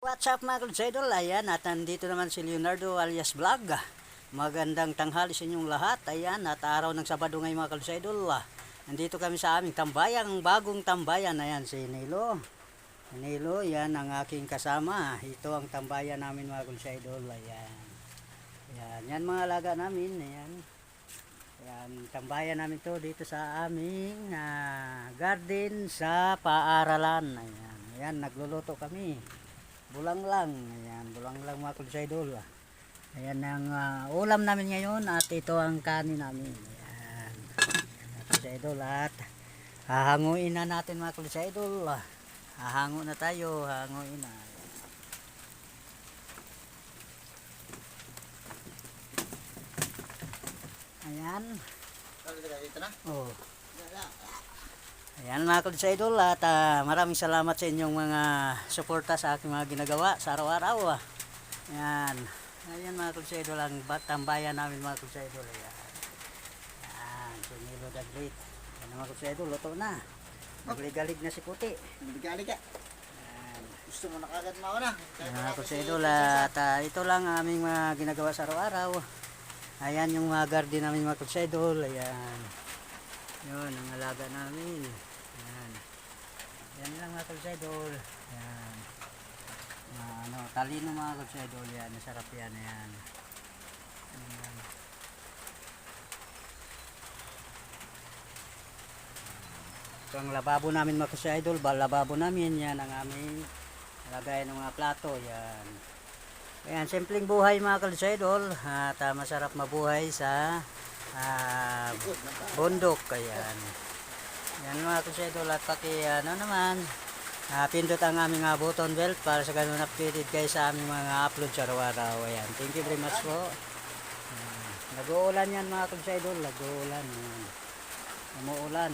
What's up mga idol? Ayan, at nandito naman si Leonardo alias Vlog. Magandang tanghali sa inyong lahat. Ayan, at araw ng Sabado ngayon mga idol. Nandito kami sa aming tambayang bagong tambayan. Ayan, si Nilo. Nilo, yan ang aking kasama. Ito ang tambayan namin mga idol. Ayan. Ayan, yan mga alaga namin. Ayan. Ayan, tambayan namin to dito sa aming ah, garden sa paaralan. Ayan, ayan, nagluluto kami. Bulang lang. Ayan, bulang lang mga idol. Ayan ang ah, ulam namin ngayon at ito ang kanin namin. Ayan. Ayan idol at hahanguin na natin mga idol. Hahango na tayo, hahanguin na. Ayan. Dito na? Oh. Ayan mga kulis idol at ah, maraming salamat sa inyong mga suporta sa aking mga ginagawa sa araw-araw. ah. Ayan. Ayan mga kulis idol ang tambayan namin mga kulis idol. Ayan. Ayan. Sunilo the Great. Ayan mga kulis idol. Luto na. Nagligalig na si Puti. Bigali ka. Gusto mo na kagad mauna. Ayan mga kulis idol at ah, ito lang ang aming mga ginagawa sa araw-araw. Ayan yung mga garden namin mga kulis idol. Ayan. Yun ang alaga namin. Ayan. Yan lang mga kalsidol. Ayan. Ah, ano, talino mga kalsidol. Yan, masarap yan. Ayan. Ayan. Ito ang lababo namin mga kalsidol. Ba, lababo namin. Yan ang aming lagay ng mga plato. Yan. Ayan, simpleng buhay mga kalsidol. At ah, masarap mabuhay sa ah, bundok. Ayan. Yan mga kusedol at paki ano naman ah, pindot ang aming uh, button bell para sa ganun updated kayo sa aming mga upload sa araw-araw. Ayan. Thank you very much po. Ayan. Nag-uulan yan mga kusedol. Nag-uulan. Umuulan.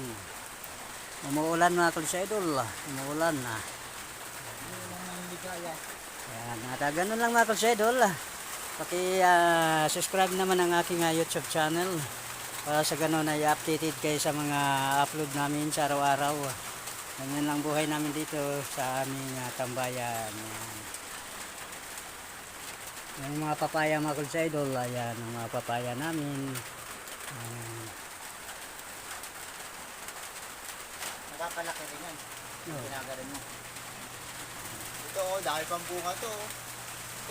Umuulan mga kusedol. Umuulan na. Ayan. At ah, ganun lang mga kusedol. Paki ah, subscribe naman ang aking ah, YouTube channel para sa ganun ay updated kayo sa mga upload namin sa araw-araw. Ganyan lang buhay namin dito sa aming ah, tambayan. Ayan. Yan yung mga papaya mga kuls idol. Ayan ang mga papaya namin. Ayan. Nakapalaki rin yan. Oh. Ginagarin mo. Ito oh, dahil pang bunga to. oh.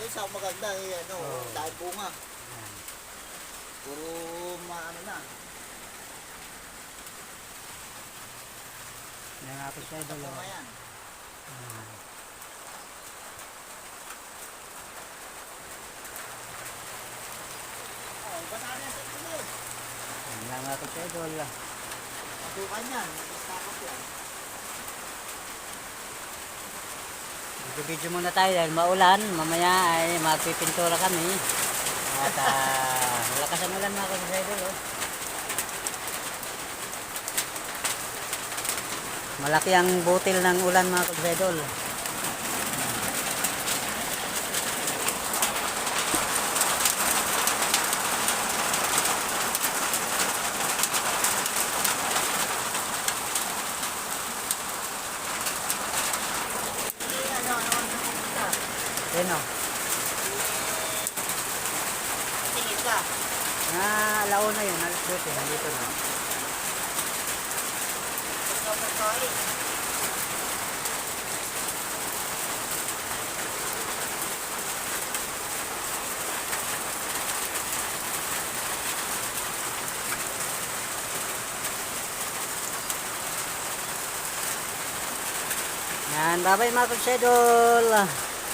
Ito isang maganda eh, ano, Oo. dahil bunga. Ayan. Puro maano na. Kuls idol. Bunga oh. yan. Ayan. Oh, bata na sa ito. Yan lang mga kuls idol. Matukan yan. Mastakap yan. Video muna tayo dahil maulan. Mamaya ay magpipintura kami. At uh, malakas ang ulan mga kapatid. Oh. Malaki ang butil ng ulan mga kapatid. Eh, ano, ano, ano, ano, Yan o. Tingin ka. Ah, alauna yun. Alas 12. Nandito na. Yan. Bye-bye mga kapatid.